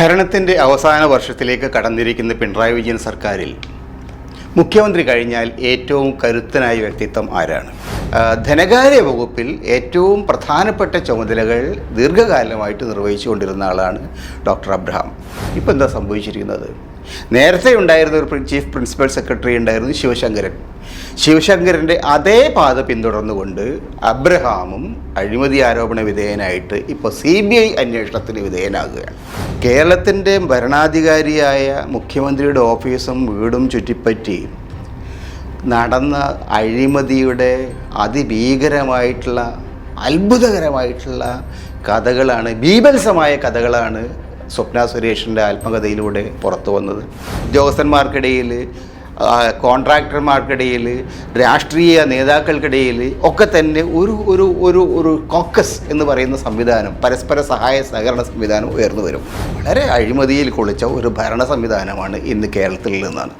ഭരണത്തിന്റെ അവസാന വർഷത്തിലേക്ക് കടന്നിരിക്കുന്ന പിണറായി വിജയൻ സർക്കാരിൽ മുഖ്യമന്ത്രി കഴിഞ്ഞാൽ ഏറ്റവും കരുത്തനായ വ്യക്തിത്വം ആരാണ്? ധനകാര്യ വകുപ്പിൽ ഏറ്റവും പ്രധാനപ്പെട്ട ചുമതലകൾ ദീർഘകാലമായിട്ട് നിർവഹിച്ചുകൊണ്ടിരുന്ന ആളാണ് ഡോക്ടർ അബ്രഹാം. ഇപ്പോൾ എന്താ സംഭവിച്ചിരിക്കുന്നത്? നേരത്തെ ഉണ്ടായിരുന്ന ഒരു ചീഫ് പ്രിൻസിപ്പൽ സെക്രട്ടറി ഉണ്ടായിരുന്നു ശിവശങ്കരൻ. ശിവശങ്കരന്റെ അതേ പാത പിന്തുടർന്നുകൊണ്ട് അബ്രഹാമും അഴിമതി ആരോപണ വിധേയനായിട്ട് ഇപ്പോൾ സി ബി ഐ അന്വേഷണത്തിന് വിധേയനാകുകയാണ്. കേരളത്തിന്റെ ഭരണാധികാരിയായ മുഖ്യമന്ത്രിയുടെ ഓഫീസും വീടും ചുറ്റിപ്പറ്റി നടന്ന അഴിമതിയുടെ അതിഭീകരമായിട്ടുള്ള അത്ഭുതകരമായിട്ടുള്ള കഥകളാണ് ബീഭത്സമായ കഥകളാണ് സ്വപ്ന സുരേഷിന്റെ ആത്മകഥയിലൂടെ പുറത്തു വന്നത്. ഉദ്യോഗസ്ഥന്മാർക്കിടയിൽ കോൺട്രാക്ടർമാർക്കിടയിൽ രാഷ്ട്രീയ നേതാക്കൾക്കിടയിൽ ഒക്കെ തന്നെ ഒരു ഒരു ഒരു ഒരു കോക്കസ് എന്ന് പറയുന്ന സംവിധാനം പരസ്പര സഹായ സഹകരണ സംവിധാനം ഉയർന്നു വരും. വളരെ അഴിമതിയിൽ കുളിച്ച ഒരു ഭരണ സംവിധാനമാണ് ഇന്ന് കേരളത്തിൽ നിന്നാണ്.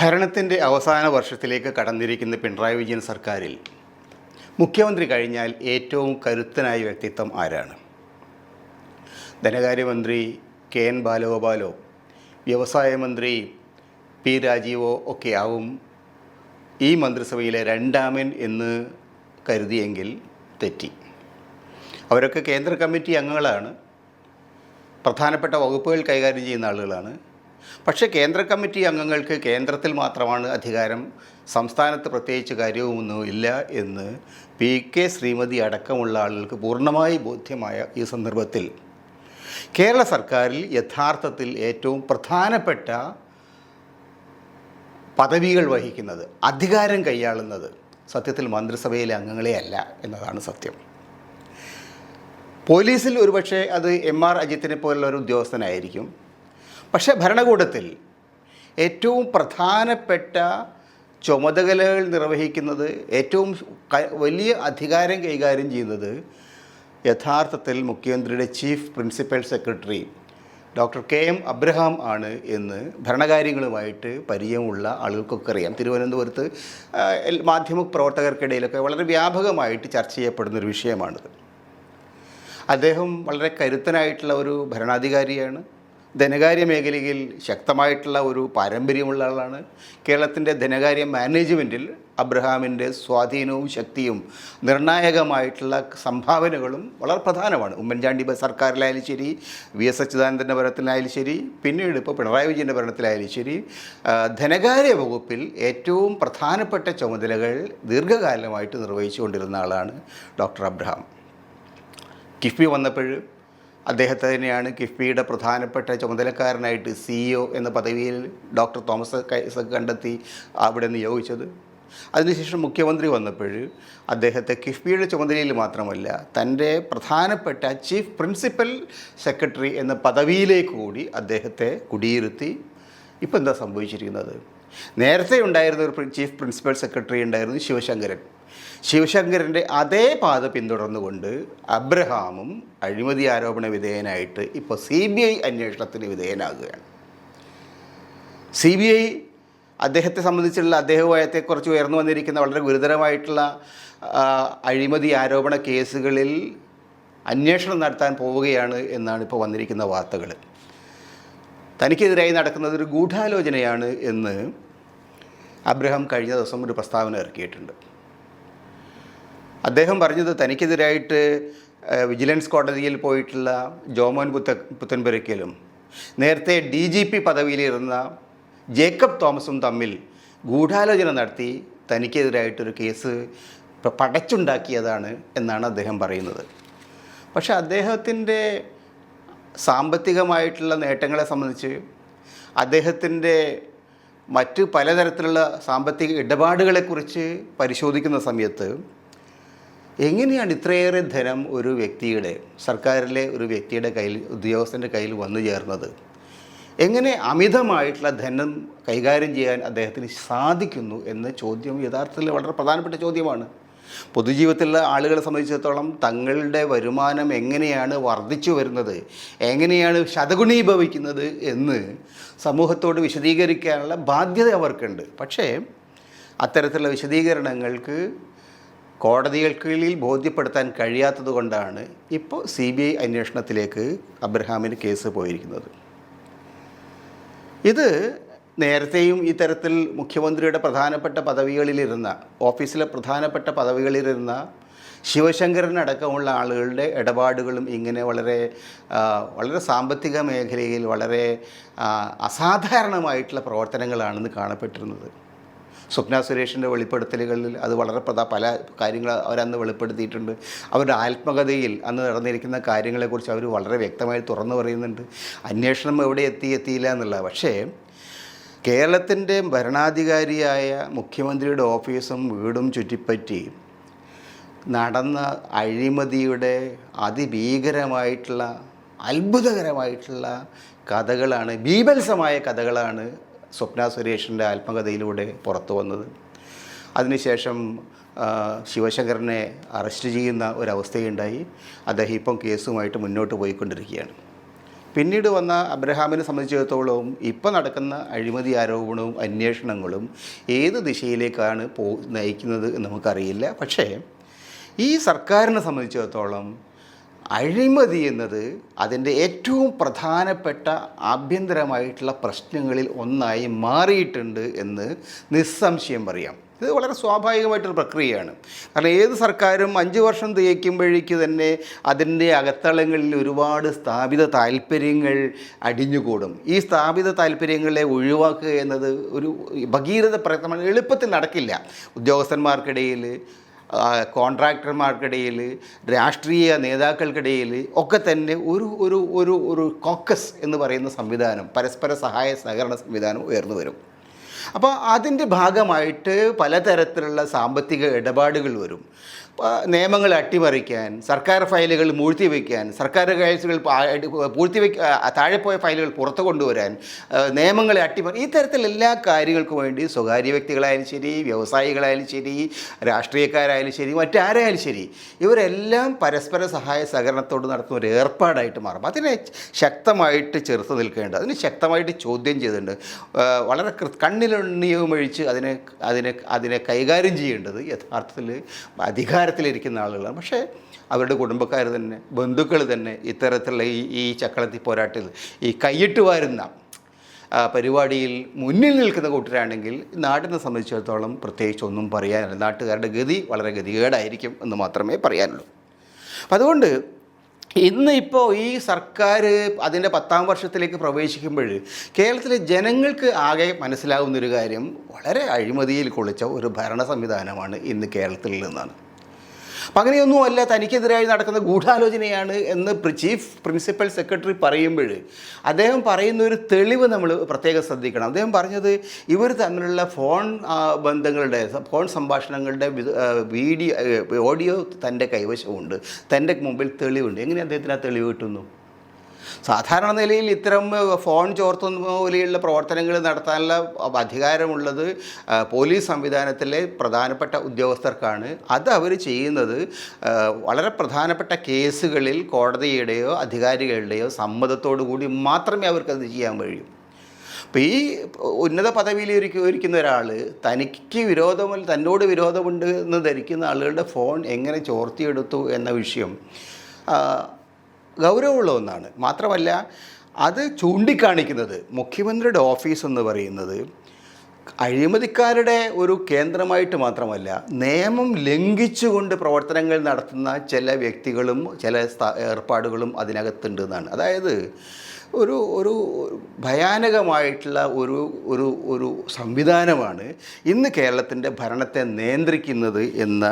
ഭരണത്തിന്റെ അവസാന വർഷത്തിലേക്ക് കടന്നിരിക്കുന്ന പിണറായി വിജയൻ സർക്കാരിൽ മുഖ്യമന്ത്രി കഴിഞ്ഞാൽ ഏറ്റവും കരുത്തനായ വ്യക്തിത്വം ആരാണ്? ധനകാര്യമന്ത്രി കെ എൻ ബാലഗോപാലോ വ്യവസായ മന്ത്രി പി രാജീവോ ഒക്കെ ആവും ഈ മന്ത്രിസഭയിലെ രണ്ടാമൻ എന്ന് കരുതിയെങ്കിൽ തെറ്റി. അവരൊക്കെ കേന്ദ്ര കമ്മിറ്റി അംഗങ്ങളാണ്. പ്രധാനപ്പെട്ട വകുപ്പുകൾ കൈകാര്യം ചെയ്യുന്ന ആളുകളാണ്. പക്ഷേ കേന്ദ്ര കമ്മിറ്റി അംഗങ്ങൾക്ക് കേന്ദ്രത്തിൽ മാത്രമാണ് അധികാരം സംസ്ഥാനത്ത് പ്രത്യേകിച്ച് കാര്യവുമൊന്നും ഇല്ല എന്ന് പി കെ ശ്രീമതി അടക്കമുള്ള ആളുകൾക്ക് പൂർണമായി ബോധ്യമായ ഈ സന്ദർഭത്തിൽ കേരള സർക്കാരിൽ യഥാർത്ഥത്തിൽ ഏറ്റവും പ്രധാനപ്പെട്ട പദവികൾ വഹിക്കുന്നത് അധികാരം കൈയാളുന്നത് സത്യത്തിൽ മന്ത്രിസഭയിലെ അംഗങ്ങളെ അല്ല എന്നതാണ് സത്യം. പോലീസിൽ ഒരുപക്ഷെ അത് എം ആർ അജിത്തിനെ പോലുള്ള ഒരു ഉദ്യോഗസ്ഥനായിരിക്കും. പക്ഷേ ഭരണകൂടത്തിൽ ഏറ്റവും പ്രധാനപ്പെട്ട ചുമതലകൾ നിർവഹിക്കുന്നത് ഏറ്റവും വലിയ അധികാരം കൈകാര്യം ചെയ്യുന്നത് യഥാർത്ഥത്തിൽ മുഖ്യമന്ത്രിയുടെ chief principal secretary doctor K M Abraham ആണ് എന്ന് ഭരണകാര്യങ്ങളുമായിട്ട് പരിചയമുള്ള ആളുകൾക്കൊക്കെ അറിയാം. തിരുവനന്തപുരത്ത് മാധ്യമ പ്രവർത്തകർക്കിടയിലൊക്കെ വളരെ വ്യാപകമായിട്ട് ചർച്ച ചെയ്യപ്പെടുന്ന ഒരു വിഷയമാണിത്. അദ്ദേഹം വളരെ കരുത്തനായിട്ടുള്ള ഒരു ഭരണാധികാരിയാണ്. ധനകാര്യ മേഖലയിൽ ശക്തമായിട്ടുള്ള ഒരു പാരമ്പര്യമുള്ള ആളാണ്. കേരളത്തിന്റെ ധനകാര്യ മാനേജ്മെന്റിൽ അബ്രഹാമിന്റെ സ്വാധീനവും ശക്തിയും നിർണായകമായിട്ടുള്ള സംഭാവനകളും വളരെ പ്രധാനമാണ്. ഉമ്മൻചാണ്ടി സർക്കാരിലായാലും ശരി വി എസ് അച്യുതാനന്ദന്റെ ഭരണത്തിലായാലും ശരി പിന്നീട് ഇപ്പോൾ പിണറായി വിജയന്റെ ഭരണത്തിലായാലും ശരി ധനകാര്യ വകുപ്പിൽ ഏറ്റവും പ്രധാനപ്പെട്ട ചുമതലകൾ ദീർഘകാലമായിട്ട് നിർവഹിച്ചുകൊണ്ടിരുന്ന ആളാണ് ഡോക്ടർ അബ്രഹാം. കിഫ്ബി വന്നപ്പോൾ അദ്ദേഹത്തെ തന്നെയാണ് കിഫ്ബിയുടെ പ്രധാനപ്പെട്ട ചുമതലക്കാരനായിട്ട് സിഇഒ എന്ന പദവിയിൽ ഡോക്ടർ തോമസ് കണ്ടെത്തി അവിടെ നിയോഗിച്ചത്. അതിനുശേഷം മുഖ്യമന്ത്രി വന്നപ്പോൾ അദ്ദേഹത്തെ കിഫ്ബിയുടെ ചുമതലയിൽ മാത്രമല്ല തന്റെ പ്രധാനപ്പെട്ട ചീഫ് പ്രിൻസിപ്പൽ സെക്രട്ടറി എന്ന പദവിയിലേക്ക് കൂടി അദ്ദേഹത്തെ കുടിയിരുത്തി. ഇപ്പോൾ എന്താ സംഭവിച്ചിരിക്കുന്നത്? നേരത്തെ ഉണ്ടായിരുന്ന ഒരു ചീഫ് പ്രിൻസിപ്പൽ സെക്രട്ടറി ഉണ്ടായിരുന്നു ശിവശങ്കരൻ. ശിവശങ്കരന്റെ അതേ പാത പിന്തുടർന്നുകൊണ്ട് അബ്രഹാമും അഴിമതി ആരോപണ വിധേയനായിട്ട് ഇപ്പോൾ സി ബി ഐ അന്വേഷണത്തിന് വിധേയനാകുകയാണ്. സി ബി ഐ അദ്ദേഹത്തെ സംബന്ധിച്ചുള്ള അദ്ദേഹവുമായത്തെക്കുറിച്ച് ഉയർന്നു വന്നിരിക്കുന്ന വളരെ ഗുരുതരമായിട്ടുള്ള അഴിമതി ആരോപണ കേസുകളിൽ അന്വേഷണം നടത്താൻ പോവുകയാണ് എന്നാണ് ഇപ്പോൾ വന്നിരിക്കുന്ന വാർത്തകൾ. തനിക്കെതിരായി നടക്കുന്നത് ഒരു ഗൂഢാലോചനയാണ് എന്ന് അബ്രഹാം കഴിഞ്ഞ ദിവസം ഒരു പ്രസ്താവന ഇറക്കിയിട്ടുണ്ട്. അദ്ദേഹം പറഞ്ഞത് തനിക്കെതിരായിട്ട് വിജിലൻസ് കോടതിയിൽ പോയിട്ടുള്ള ജോമോൻ പുത്ത പുത്തൻപുരയ്ക്കലും നേരത്തെ ഡി ജി പി പദവിയിലിരുന്ന ജേക്കബ് തോമസും തമ്മിൽ ഗൂഢാലോചന നടത്തി തനിക്കെതിരായിട്ടൊരു കേസ് പടച്ചുണ്ടാക്കിയതാണ് എന്നാണ് അദ്ദേഹം പറയുന്നത്. പക്ഷെ അദ്ദേഹത്തിന്റെ സാമ്പത്തികമായിട്ടുള്ള നേട്ടങ്ങളെ സംബന്ധിച്ച് അദ്ദേഹത്തിന്റെ മറ്റ് പലതരത്തിലുള്ള സാമ്പത്തിക ഇടപാടുകളെക്കുറിച്ച് പരിശോധിക്കുന്ന സമയത്ത് എങ്ങനെയാണ് ഇത്രയേറെ ധനം ഒരു വ്യക്തിയുടെ സർക്കാരിലെ ഒരു വ്യക്തിയുടെ കയ്യിൽ ഉദ്യോഗസ്ഥന്റെ കയ്യിൽ വന്നു ചേർന്നത്? എങ്ങനെ അമിതമായിട്ടുള്ള ധനം കൈകാര്യം ചെയ്യാൻ അദ്ദേഹത്തിന് സാധിക്കുന്നു എന്ന ചോദ്യം യഥാർത്ഥത്തിൽ വളരെ പ്രധാനപ്പെട്ട ചോദ്യമാണ്. പൊതുജീവിതത്തിലുള്ള ആളുകളെ സംബന്ധിച്ചിടത്തോളം തങ്ങളുടെ വരുമാനം എങ്ങനെയാണ് വർദ്ധിച്ചു വരുന്നത് എങ്ങനെയാണ് ശതഗുണീഭവിക്കുന്നത് എന്ന് സമൂഹത്തോട് വിശദീകരിക്കാനുള്ള ബാധ്യത അവർക്കുണ്ട്. പക്ഷേ അത്തരത്തിലുള്ള വിശദീകരണങ്ങൾക്ക് കോടതികൾക്കിൽ ബോധ്യപ്പെടുത്താൻ കഴിയാത്തതുകൊണ്ടാണ് ഇപ്പോൾ സി ബി ഐ അന്വേഷണത്തിലേക്ക് അബ്രഹാമിന് കേസ് പോയിരിക്കുന്നത്. ഇത് നേരത്തെയും ഇത്തരത്തിൽ മുഖ്യമന്ത്രിയുടെ പ്രധാനപ്പെട്ട പദവികളിലിരുന്ന ഓഫീസിലെ പ്രധാനപ്പെട്ട പദവികളിലിരുന്ന ശിവശങ്കരനടക്കമുള്ള ആളുകളുടെ ഇടപാടുകളും ഇങ്ങനെ വളരെ വളരെ സാമ്പത്തിക മേഖലയിൽ വളരെ അസാധാരണമായിട്ടുള്ള പ്രവർത്തനങ്ങളാണെന്ന് കാണപ്പെട്ടിരുന്നത്. സ്വപ്ന സുരേഷിന്റെ വെളിപ്പെടുത്തലുകളിൽ അത് വളരെ പ്രധാ പല കാര്യങ്ങൾ അവരന്ന് വെളിപ്പെടുത്തിയിട്ടുണ്ട്. അവരുടെ ആത്മകഥയിൽ അന്ന് നടന്നിരിക്കുന്ന കാര്യങ്ങളെക്കുറിച്ച് അവർ വളരെ വ്യക്തമായി തുറന്നു പറയുന്നുണ്ട്. അന്വേഷണം എവിടെ എത്തി എത്തിയില്ല എന്നുള്ള. പക്ഷേ കേരളത്തിന്റെ ഭരണാധികാരിയായ മുഖ്യമന്ത്രിയുടെ ഓഫീസും വീടും ചുറ്റിപ്പറ്റി നടന്ന അഴിമതിയുടെ അതിഭീകരമായിട്ടുള്ള അത്ഭുതകരമായിട്ടുള്ള കഥകളാണ് ബീഭത്സമായ കഥകളാണ് സ്വപ്ന സുരേഷിന്റെ ആത്മകഥയിലൂടെ പുറത്തു വന്നത്. അതിനുശേഷം ശിവശങ്കരനെ അറസ്റ്റ് ചെയ്യുന്ന ഒരവസ്ഥയുണ്ടായി. അദ്ദേഹം ഇപ്പം കേസുമായിട്ട് മുന്നോട്ട് പോയിക്കൊണ്ടിരിക്കുകയാണ്. പിന്നീട് വന്ന അബ്രഹാമിനെ സംബന്ധിച്ചിടത്തോളം ഇപ്പോൾ നടക്കുന്ന അഴിമതി ആരോപണവും അന്വേഷണങ്ങളും ഏത് ദിശയിലേക്കാണ് പോ നയിക്കുന്നത് എന്ന് നമുക്കറിയില്ല. പക്ഷേ ഈ സർക്കാരിനെ സംബന്ധിച്ചിടത്തോളം അഴിമതി എന്നത് അതിന്റെ ഏറ്റവും പ്രധാനപ്പെട്ട ആഭ്യന്തരമായിട്ടുള്ള പ്രശ്നങ്ങളിൽ ഒന്നായി മാറിയിട്ടുണ്ട് എന്ന് നിസ്സംശയം പറയാം. ഇത് വളരെ സ്വാഭാവികമായിട്ടൊരു പ്രക്രിയയാണ്. കാരണം ഏത് സർക്കാരും അഞ്ച് വർഷം തികയ്ക്കുമ്പോഴേക്ക് തന്നെ അതിന്റെ അകത്തളങ്ങളിൽ ഒരുപാട് സ്ഥാപിത താല്പര്യങ്ങൾ അടിഞ്ഞുകൂടും. ഈ സ്ഥാപിത താല്പര്യങ്ങളെ ഒഴിവാക്കുക എന്നത് ഒരു ഭഗീരഥ പ്രയത്നമാണ് എളുപ്പത്തിൽ നടക്കില്ല. ഉദ്യോഗസ്ഥന്മാർക്കിടയിൽ കോൺട്രാക്ടർമാർക്കിടയിൽ രാഷ്ട്രീയ നേതാക്കൾക്കിടയിൽ ഒക്കെ തന്നെ ഒരു ഒരു ഒരു ഒരു കോക്കസ് എന്ന് പറയുന്ന സംവിധാനം പരസ്പര സഹായ സഹകരണ സംവിധാനം ഉയർന്നു വരും. അപ്പോൾ അതിന്റെ ഭാഗമായിട്ട് പലതരത്തിലുള്ള സാമ്പത്തിക ഇടപാടുകൾ വരും. നിയമങ്ങൾ അട്ടിമറിക്കാൻ സർക്കാർ ഫയലുകൾ മൂഴ്ത്തി വയ്ക്കാൻ സർക്കാർ കേസുകൾ പൂഴ്ത്തി വയ്ക്ക താഴെ പോയ ഫയലുകൾ പുറത്തു കൊണ്ടുവരാൻ നിയമങ്ങളെ അട്ടിമറി ഈ തരത്തിൽ എല്ലാ കാര്യങ്ങൾക്കും വേണ്ടി സ്വകാര്യ വ്യക്തികളായാലും ശരി വ്യവസായികളായാലും ശരി രാഷ്ട്രീയക്കാരായാലും ശരി മറ്റാരായാലും ശരി ഇവരെല്ലാം പരസ്പര സഹായ സഹകരണത്തോട് നടത്തുന്ന ഒരു ഏർപ്പാടായിട്ട് മാറും. അതിനെ ശക്തമായിട്ട് ചെറുത്ത് നിൽക്കേണ്ടത് അതിന് ശക്തമായിട്ട് ചോദ്യം ചെയ്തിട്ടുണ്ട്. വളരെ കൃ കണ്ണിലെണ്ണിയുമൊഴിച്ച് അതിനെ അതിനെ അതിനെ കൈകാര്യം ചെയ്യേണ്ടത് യഥാർത്ഥത്തിൽ അധികാരത്തിലിരിക്കുന്ന ആളുകളാണ്. പക്ഷേ അവരുടെ കുടുംബക്കാർ തന്നെ ബന്ധുക്കൾ തന്നെ ഇത്തരത്തിലുള്ള ഈ ഈ ചക്രത്തി പോരാട്ടത്തിൽ ഈ കൈയിട്ട് വരുന്ന പരിപാടിയിൽ മുന്നിൽ നിൽക്കുന്ന കൂട്ടരാണെങ്കിൽ നാടിനെ സംബന്ധിച്ചിടത്തോളം പ്രത്യേകിച്ച് ഒന്നും പറയാനില്ല. നാട്ടുകാരുടെ ഗതി വളരെ ഗതികേടായിരിക്കും എന്ന് മാത്രമേ പറയാനുള്ളൂ. അതുകൊണ്ട് ഇന്ന് ഇപ്പോൾ ഈ സർക്കാർ അതിന്റെ പത്താം വർഷത്തിലേക്ക് പ്രവേശിക്കുമ്പോൾ കേരളത്തിലെ ജനങ്ങൾക്ക് ആകെ മനസ്സിലാവുന്നൊരു കാര്യം വളരെ അഴിമതിയിൽ കുളിച്ച ഒരു ഭരണ സംവിധാനമാണ് ഇന്ന് കേരളത്തിൽ നിന്നാണ്. അപ്പം അങ്ങനെയൊന്നുമല്ല തനിക്കെതിരായി നടക്കുന്ന ഗൂഢാലോചനയാണ് എന്ന് ചീഫ് പ്രിൻസിപ്പൽ സെക്രട്ടറി പറയുമ്പോൾ അദ്ദേഹം പറയുന്ന ഒരു തെളിവ് നമ്മൾ പ്രത്യേകം ശ്രദ്ധിക്കണം. അദ്ദേഹം പറഞ്ഞത് ഇവർ തമ്മിലുള്ള ഫോൺ ബന്ധങ്ങളുടെ ഫോൺ സംഭാഷണങ്ങളുടെ വീഡിയോ ഓഡിയോ തന്റെ കൈവശമുണ്ട്. തന്റെ മുമ്പിൽ തെളിവുണ്ട്. എങ്ങനെ അദ്ദേഹത്തിന് ആ തെളിവ് കിട്ടുന്നു? സാധാരണ നിലയിൽ ഇത്തരം ഫോൺ ചോർത്തുന്ന പോലെയുള്ള പ്രവർത്തനങ്ങൾ നടത്താനുള്ള അധികാരമുള്ളത് പോലീസ് സംവിധാനത്തിലെ പ്രധാനപ്പെട്ട ഉദ്യോഗസ്ഥർക്കാണ്. അത് അവർ ചെയ്യുന്നത് വളരെ പ്രധാനപ്പെട്ട കേസുകളിൽ കോടതിയുടെയോ അധികാരികളുടെയോ സമ്മതത്തോടു കൂടി മാത്രമേ അവർക്കത് ചെയ്യാൻ കഴിയൂ. അപ്പോൾ ഈ ഉന്നത പദവിയിൽ ഇരിക്കു- ഇരിക്കുന്ന ഒരാൾ തനിക്ക് വിരോധമല്ല തന്നോട് വിരോധമുണ്ട് എന്ന് ധരിക്കുന്ന ആളുകളുടെ ഫോൺ എങ്ങനെ ചോർത്തിയെടുത്തു എന്ന വിഷയം ഗൗരവമുള്ള ഒന്നാണ്. മാത്രമല്ല അത് ചൂണ്ടിക്കാണിക്കുന്നത് മുഖ്യമന്ത്രിയുടെ ഓഫീസ് എന്ന് പറയുന്നത് അഴിമതിക്കാരുടെ ഒരു കേന്ദ്രമായിട്ട് മാത്രമല്ല നിയമം ലംഘിച്ചുകൊണ്ട് പ്രവർത്തനങ്ങൾ നടത്തുന്ന ചില വ്യക്തികളും ചില ഏർപ്പാടുകളും അതിനകത്തുണ്ട് എന്നാണ്. അതായത് ഒരു ഒരു ഭയാനകമായിട്ടുള്ള ഒരു ഒരു ഒരു സംവിധാനമാണ് ഇന്ന് കേരളത്തിന്റെ ഭരണത്തെ നിയന്ത്രിക്കുന്നത് എന്ന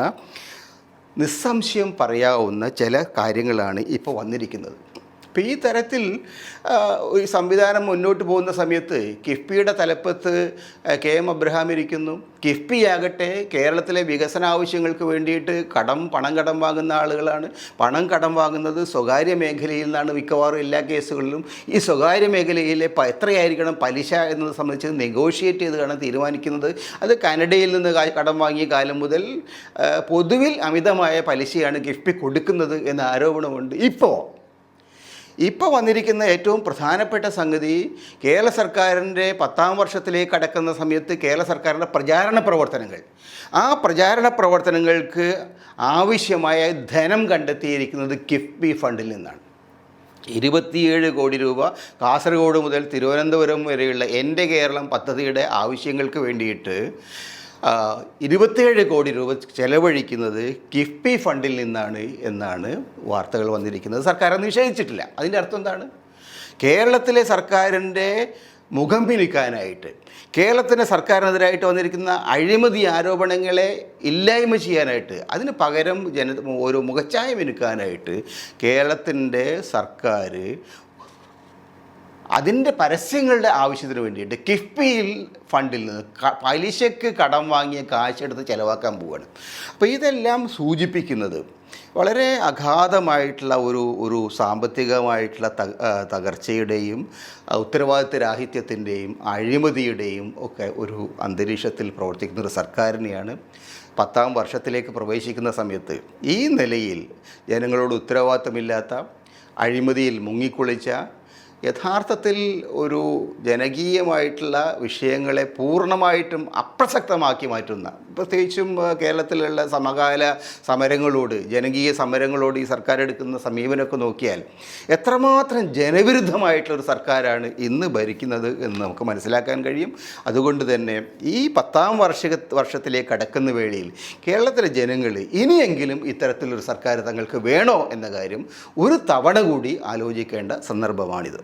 നിസ്സംശയം പറയാവുന്ന ചില കാര്യങ്ങളാണ് ഇപ്പോൾ വന്നിരിക്കുന്നത്. അപ്പോൾ ഈ തരത്തിൽ ഈ സംവിധാനം മുന്നോട്ട് പോകുന്ന സമയത്ത് കിഫ്ബിയുടെ തലപ്പത്ത് കെ എം അബ്രഹാം ഇരിക്കുന്നു. കിഫ്ബി ആകട്ടെ കേരളത്തിലെ വികസന ആവശ്യങ്ങൾക്ക് വേണ്ടിയിട്ട് കടം പണം കടം വാങ്ങുന്ന ആളുകളാണ്. പണം കടം വാങ്ങുന്നത് സ്വകാര്യ മേഖലയിൽ നിന്നാണ് മിക്കവാറും എല്ലാ കേസുകളിലും. ഈ സ്വകാര്യ മേഖലയിലെ എത്രയായിരിക്കണം പലിശ എന്നത് സംബന്ധിച്ച് നെഗോഷിയേറ്റ് ചെയ്താണ് തീരുമാനിക്കുന്നത്. അത് കാനഡയിൽ നിന്ന് കടം വാങ്ങിയ കാലം മുതൽ പൊതുവിൽ അമിതമായ പലിശയാണ് കിഫ്ബി കൊടുക്കുന്നത് എന്ന ആരോപണമുണ്ട്. ഇപ്പോൾ ഇപ്പോൾ വന്നിരിക്കുന്ന ഏറ്റവും പ്രധാനപ്പെട്ട സംഗതി കേരള സർക്കാരിന്റെ പത്താം വർഷത്തിലേക്ക് കടക്കുന്ന സമയത്ത് കേരള സർക്കാരിന്റെ പ്രചാരണ പ്രവർത്തനങ്ങൾ. ആ പ്രചാരണ പ്രവർത്തനങ്ങൾക്ക് ആവശ്യമായ ധനം കണ്ടെത്തിയിരിക്കുന്നത് കിഫ്ബി ഫണ്ടിൽ നിന്നാണ്. ഇരുപത്തിയേഴ് കോടി രൂപ കാസർഗോഡ് മുതൽ തിരുവനന്തപുരം വരെയുള്ള എന്റെ കേരളം പദ്ധതിയുടെ ആവശ്യങ്ങൾക്ക് വേണ്ടിയിട്ട് ഇരുപത്തിയേഴ് കോടി രൂപ ചെലവഴിക്കുന്നത് കിഫ്ബി ഫണ്ടിൽ നിന്നാണ് എന്നാണ് വാർത്തകൾ വന്നിരിക്കുന്നത്. സർക്കാർ അത് നിഷേധിച്ചിട്ടില്ല. അതിന്റെ അർത്ഥം എന്താണ്? കേരളത്തിലെ സർക്കാരിന്റെ മുഖം പിരിക്കാനായിട്ട് കേരളത്തിന്റെ സർക്കാരിനെതിരായിട്ട് വന്നിരിക്കുന്ന അഴിമതി ആരോപണങ്ങളെ ഇല്ലായ്മ ചെയ്യാനായിട്ട് അതിന് പകരം ജന ഒരു മുഖച്ഛായ മിനുക്കാനായിട്ട് കേരളത്തിന്റെ സർക്കാർ അതിന്റെ പരസ്യങ്ങളുടെ ആവശ്യത്തിന് വേണ്ടിയിട്ട് കിഫ്ബിയിൽ ഫണ്ടിൽ നിന്ന് പലിശക്ക് കടം വാങ്ങിയ കാശെടുത്ത് ചിലവാക്കാൻ പോവുകയാണ് അപ്പോൾ ഇതെല്ലാം സൂചിപ്പിക്കുന്നത് വളരെ അഗാധമായിട്ടുള്ള ഒരു ഒരു സാമ്പത്തികമായിട്ടുള്ള തകർച്ചയുടെയും ഉത്തരവാദിത്വ രാഹിത്യത്തിന്റെയും അഴിമതിയുടെയും ഒക്കെ ഒരു അന്തരീക്ഷത്തിൽ പ്രവർത്തിക്കുന്ന ഒരു സർക്കാരിനെയാണ് പത്താം വർഷത്തിലേക്ക് പ്രവേശിക്കുന്ന സമയത്ത് ഈ നിലയിൽ ജനങ്ങളോട് ഉത്തരവാദിത്തമില്ലാത്ത അഴിമതിയിൽ മുങ്ങിക്കുളിച്ച യഥാർത്ഥത്തിൽ ഒരു ജനകീയമായിട്ടുള്ള വിഷയങ്ങളെ പൂർണമായിട്ടും അപ്രസക്തമാക്കി മാറ്റുന്ന പ്രത്യേകിച്ചും കേരളത്തിലുള്ള സമകാല സമരങ്ങളോട് ജനകീയ സമരങ്ങളോട് ഈ സർക്കാർ എടുക്കുന്ന സമീപനമൊക്കെ നോക്കിയാൽ എത്രമാത്രം ജനവിരുദ്ധമായിട്ടുള്ളൊരു സർക്കാരാണ് ഇന്ന് ഭരിക്കുന്നത് എന്ന് നമുക്ക് മനസ്സിലാക്കാൻ കഴിയും. അതുകൊണ്ട് തന്നെ ഈ പത്താം വർഷ വർഷത്തിലേക്ക് കടക്കുന്ന വേളയിൽ കേരളത്തിലെ ജനങ്ങൾ ഇനിയെങ്കിലും ഇത്തരത്തിലൊരു സർക്കാർ തങ്ങൾക്ക് വേണോ എന്ന കാര്യം ഒരു തവണ കൂടി ആലോചിക്കേണ്ട സന്ദർഭമാണിത്.